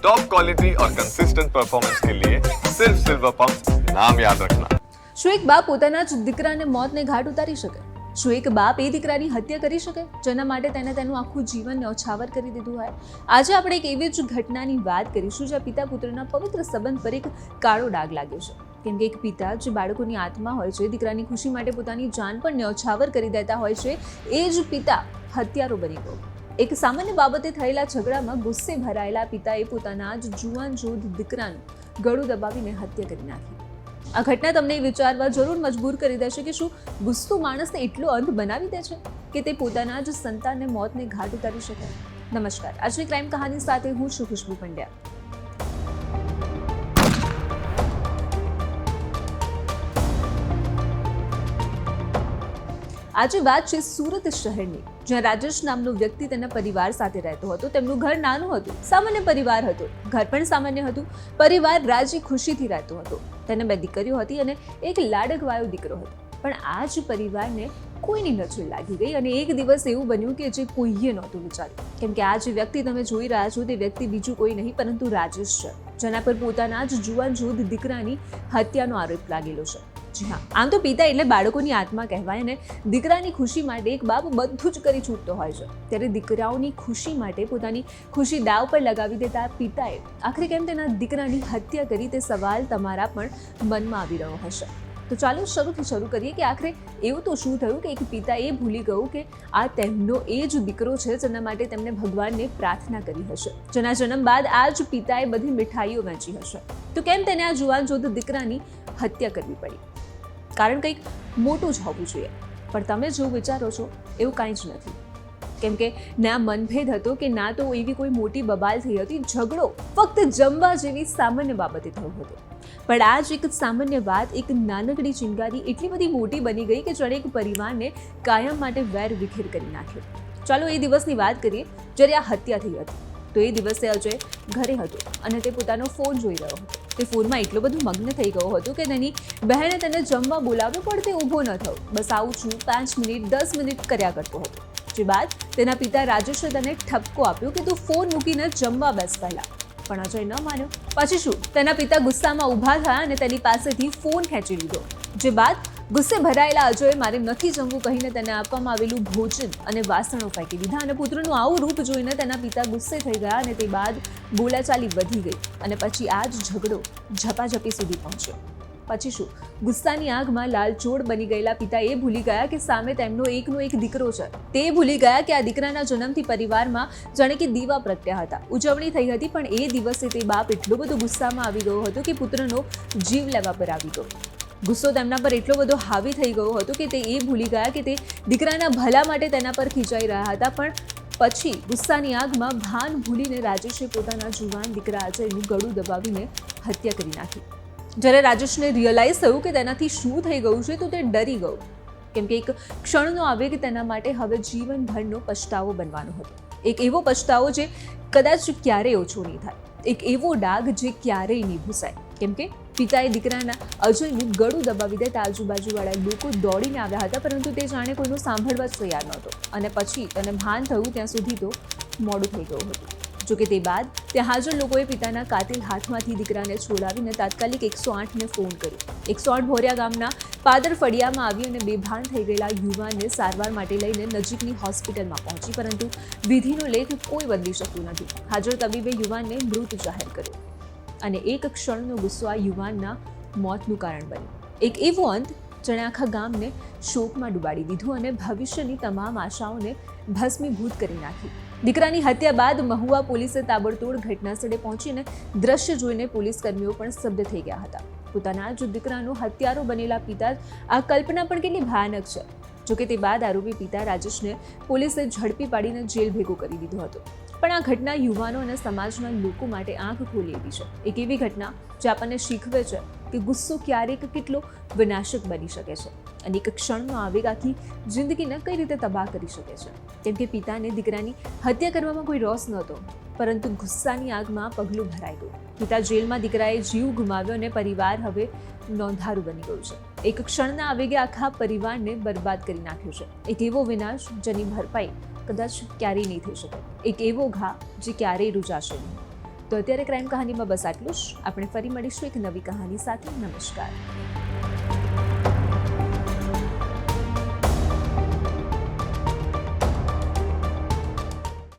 Top quality और consistent performance के लिए सिर्फ सिल्वर पंप नाम याद रखना શું એક બાપ પોતાના જ દીકરાને મોતને ઘાટ ઉતારી શકે શું એક બાપ એ દીકરાની હત્યા કરી શકે જેના માટે તેને તેનું આખું જીવન ન્યોછાવર કરી દીધું હોય આજે આપણે એક એવી જ ઘટનાની વાત કરીશું જ્યાં પિતા પુત્રના પવિત્ર સંબંધ પર એક કાળો ડાઘ લાગ્યો છે કેમ કે એક પિતા જે બાળકોની આત્મા હોય છે દીકરાની ખુશી માટે પોતાની જાન પણ ન્યોછાવર કરી દેતા હોય છે એ જ પિતા હત્યારો બની ગયો એક સામાન્ય બાબતે થયેલા ઝઘડામાં ગુસ્સે ભરાયેલા પિતાએ પોતાના જ જુવાન જોધ દીકરાનું ગળું દબાવીને હત્યા કરી નાખી. આ ઘટના તમને વિચારવા જરૂર મજબૂર કરી દેશે કે શું ગુસ્સો માણસને એટલો અંધ બનાવી દે છે કે તે પોતાના જ સંતાનને મોતને ઘાટ ઉતારી શકે? નમસ્કાર. આજની ક્રાઇમ કહાની સાથે હું છું ખુશ્બુ પંડ્યા. આજે વાત છે સુરત શહેરની, જ્યાં રાજેશ નામનો વ્યક્તિ તેના પરિવાર સાથે રહેતો હતો. તેમનું ઘર નાનું હતું, સામાન્ય પરિવાર હતો. ઘર પણ સામાન્ય હતું. પરિવાર રાજી ખુશીથી રહેતો હતો. તેને બે દીકરીઓ હતી અને એક લાડકવાયો દીકરો હતો. પણ આ જ પરિવારને કોઈની નજર લાગી ગઈ અને એક દિવસ એવું બન્યું કે જે કોઈએ નહોતું વિચાર્યું. કેમ કે આ જે વ્યક્તિ તમે જોઈ રહ્યા છો તે વ્યક્તિ બીજું કોઈ નહીં, પરંતુ રાજેશ છે, જેના પર પોતાના જ જુવાન જૂથ દીકરાની હત્યાનો આરોપ લાગેલો છે. જી હા. આમ તો પિતા એટલે બાળકોની આત્મા કહેવાય અને દીકરાની ખુશી માટે એક બાપ બધું જ કરી છૂટતો હોય છે. ત્યારે દીકરાઓની ખુશી માટે પોતાની ખુશી દાવ પર લગાવી દેતા પિતાએ આખરે કેમ તેના દીકરાની હત્યા કરી તે સવાલ તમારા પણ મનમાં આવી રહ્યો હશે. તો ચાલો શરૂથી શરૂ કરીએ કે આખરે એવું તો શું થયું કે એક પિતા એ ભૂલી ગયું કે આ તેમનો એ જ દીકરો છે જેના માટે તેમણે ભગવાનને પ્રાર્થના કરી હશે. જેના જન્મ બાદ આ જ પિતાએ બધી મીઠાઈઓ વહેંચી હશે. તો કેમ તેને આ જુવાન જોધ દીકરાની હત્યા કરવી પડી? કારણ કંઈક મોટું જ હોવું જોઈએ. પણ તમે જો વિચારો છો, એવું કાંઈ જ નથી. કેમ કે ના મનભેદ હતો કે ના તો એવી કોઈ મોટી બબાલ થઈ હતી, ઝઘડો ફક્ત જમવા જેવી સામાન્ય બાબતે થયો હતો. પણ આ જ એક સામાન્ય વાત, એક નાનકડી ચિંગારી એટલી બધી મોટી બની ગઈ કે જેણે એક પરિવારને કાયમ માટે વેર વિખેર કરી નાખ્યો. ચાલો એ દિવસની વાત કરીએ, જ્યારે આ હત્યા થઈ હતી. તો એ દિવસે અજય ઘરે હતો અને તે પોતાનો ફોન જોઈ રહ્યો હતો. તે ફોનમાં એટલો બધો મગ્ન થઈ ગયો હતો કે તેની બહેને તેને જમવા બોલાવ્યો પણ તે ઊભો ન થયો. બસ આવું છું, પાંચ મિનિટ, દસ મિનિટ કર્યા કરતો હતો. જે બાદ તેના પિતા રાજેશે તેને ઠપકો આપ્યો કે તું ફોન મૂકીને જમવા બેસ પહેલાં. પણ અજય ન માન્યો. પછી શું? તેના પિતા ગુસ્સામાં ઊભા થયા અને તેની પાસેથી ફોન ખેંચી લીધો. જે બાદ ગુસ્સે ભરાયેલા અજોએ મારે નથી જમવું કહીને તેને આપવામાં આવેલું ભોજન અને વાસણો ફેંકી દીધા અને પુત્રનું આવું રૂપ જોઈને તેના પિતા ગુસ્સે થઈ ગયા અને તે બાદ બોલાચાલી વધી ગઈ અને પછી આ જ ઝઘડો ઝપાઝપી સુધી પહોંચ્યો. પછી શું? ગુસ્સાની આગમાં લાલચોળ બની ગયેલા પિતા એ ભૂલી ગયા કે સામે તેમનો એકનો એક દીકરો છે. તે ભૂલી ગયા કે આ દીકરાના જન્મથી પરિવારમાં જાણે કે દીવા પ્રગટ્યા હતા. ઉજવણી થઈ હતી પણ એ દિવસે તે બાપ એટલો બધો ગુસ્સામાં આવી ગયો હતો કે પુત્રનો જીવ લેવા પર આવી ગયો. ગુસ્સો તેમના પર એટલો બધો હાવી થઈ ગયો હતો કે તે એ ભૂલી ગયા કે તે દીકરાના ભલા માટે તેના પર ખીચાઈ રહ્યા હતા. પણ પછી ગુસ્સાની આગમાં ભાન ભૂલીને રાજેશે પોતાના જુવાન દીકરા અજયનું ગળું દબાવીને હત્યા કરી નાખી. જ્યારે રાજેશને રિયલાઇઝ થયું કે તેનાથી શું થઈ ગયું છે, તો તે ડરી ગયો. કેમ કે એક ક્ષણનો આવેગ તેના માટે હવે જીવનભરનો પછતાવો બનવાનો હતો. એક એવો પછતાવો જે કદાચ ક્યારેય ઓછો નહીં થાય. એક એવો ડાઘ જે ક્યારેય નહીં ભૂસાય. કેમ કે પિતાએ દીકરાના અજયનું ગળું દબાવી દેતા આજુબાજુવાળા લોકો દોડીને આવ્યા હતા, પરંતુ તે જાણે કોઈનું સાંભળવા જ તૈયાર નહોતો. અને પછી તેને ભાન થયું, ત્યાં સુધી તો મોડું થઈ ગયું હતું. જોકે તે બાદ ત્યાં હાજર લોકોએ પિતાના કાતિલ હાથમાંથી દીકરાને છોડાવીને તાત્કાલિક એકસો આઠને ફોન કર્યો. એકસો આઠ ભોરિયા ગામના પાદર ફળિયામાં આવી અને બેભાન થઈ ગયેલા યુવાનને સારવાર માટે લઈને નજીકની હોસ્પિટલમાં પહોંચી, પરંતુ વિધિનો લેખ કોઈ બદલી શકતું નથી. હાજર તબીબે યુવાનને મૃત જાહેર કર્યો. અને એક ક્ષણનો ગુસ્સો આ યુવાનના મોતનું કારણ બન્યું. એક એવો અંત જેણે આખા ગામને શોકમાં ડૂબાડી દીધું અને ભવિષ્યની તમામ આશાઓને ભસ્મીભૂત કરી નાખી. દીકરાની હત્યા બાદ મહુવા પોલીસે તાબડતોડ ઘટનાસ્થળે પહોંચીને દ્રશ્ય જોઈને પોલીસ કર્મીઓ પણ શબ્દ થઈ ગયા હતા. પોતાના જ દીકરાનો હત્યારો બનેલા પિતા આ કલ્પના પણ કેટલી ભયાનક છે. જોકે તે બાદ આરોપી પિતા રાજેશને પોલીસે ઝડપી પાડીને જેલ ભેગો કરી દીધો હતો. પણ આ ઘટના યુવાનો અને સમાજના લોકો માટે આંખ ખોલી એવી છે. એક એવી ઘટના જે આપણને શીખવે છે કે ગુસ્સો ક્યારેક કેટલો વિનાશક બની શકે છે અને એક ક્ષણનો આવેગ આખી જિંદગીને કઈ રીતે તબાહ કરી શકે છે. કેમ કે પિતાને દીકરાની હત્યા કરવામાં કોઈ રોષ નહોતો પરંતુ ગુસ્સાની આગમાં પગલું ભરાઈ ગયું. પિતા જેલમાં દીકરાએ જીવ ગુમાવ્યો અને પરિવાર હવે નોંધારું બની ગયું છે. એક ક્ષણના આવેગે આખા પરિવારને બરબાદ કરી નાખ્યો છે. એક એવો વિનાશ જેની ભરપાઈ કદાચ ક્યારેય નહીં થઈ શકે. એક એવો ઘા જે ક્યારેય રૂજાશે નહીં. તો અત્યારે ક્રાઇમ કહાનીમાં બસ આટલું જ. આપણે ફરી મળીશું એક નવી કહાની સાથે. નમસ્કાર.